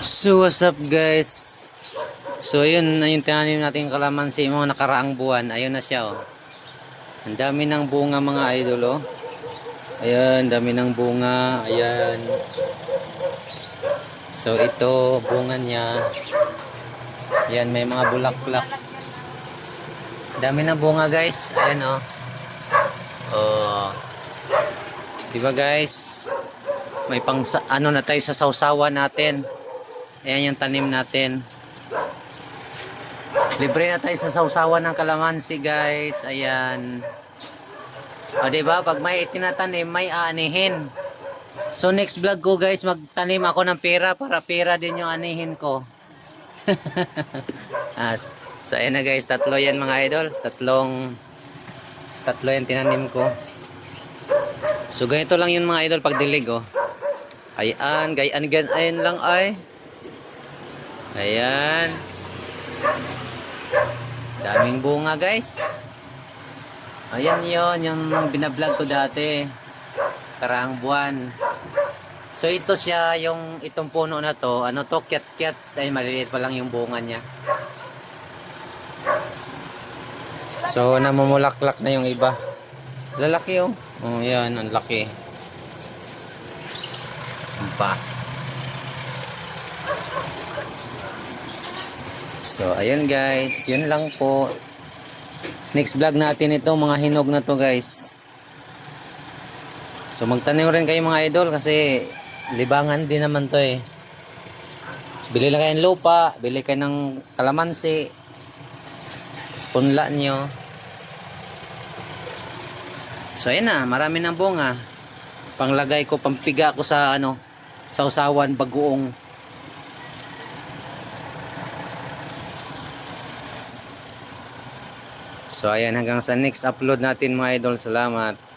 So what's up guys? So ayun, yung tinanim natin kalamansi mga nakaraang buwan. Ayun na siya oh. Ang dami ng bunga mga idol oh. Ayan, dami ng bunga. Ayan. So ito, bunga niya. Ayan, may mga bulaklak. Dami ng bunga guys. Ayan oh. Oh. Diba guys? May pang ano na tayo sa sausawan natin. Ayan yung tanim natin. Libre na tayo sa sausawan ng kalamansi, guys. Ayan. O, diba? Pag may itinatanim, may aanihin. So, next vlog ko, guys, magtanim ako ng pera para pera din yung anihin ko. ah, so, ayan na, guys. Tatlo yan, mga idol. Tatlong, tatlo yan tinanim ko. So, ganito lang yun, mga idol, pag dilig, oh. Ayan, gayan, gayan lang, ay. Ayan. Daming bunga guys. Ayan yon yung binablog ko dati. Karaang buwan. So ito siya, yung itong puno na to, ano to, kiat-kiat. Ay maliliit pa lang yung bunga niya. So namumulaklak na yung iba. Lalaki oh. Oh yan, ang laki. Pa. So, ayun guys. Yun lang po. Next vlog natin ito, mga hinog na to guys. So, magtanim rin kayo mga idol kasi libangan din naman to eh. Bili lang kayo ng lupa, bili kayo ng kalamansi. Spunla nyo. So, ayun na. Marami ng bunga. Panglagay ko, pampiga ko sa ano, sa usawan, bagoong. So ayan hanggang sa next upload natin mga idol. Salamat.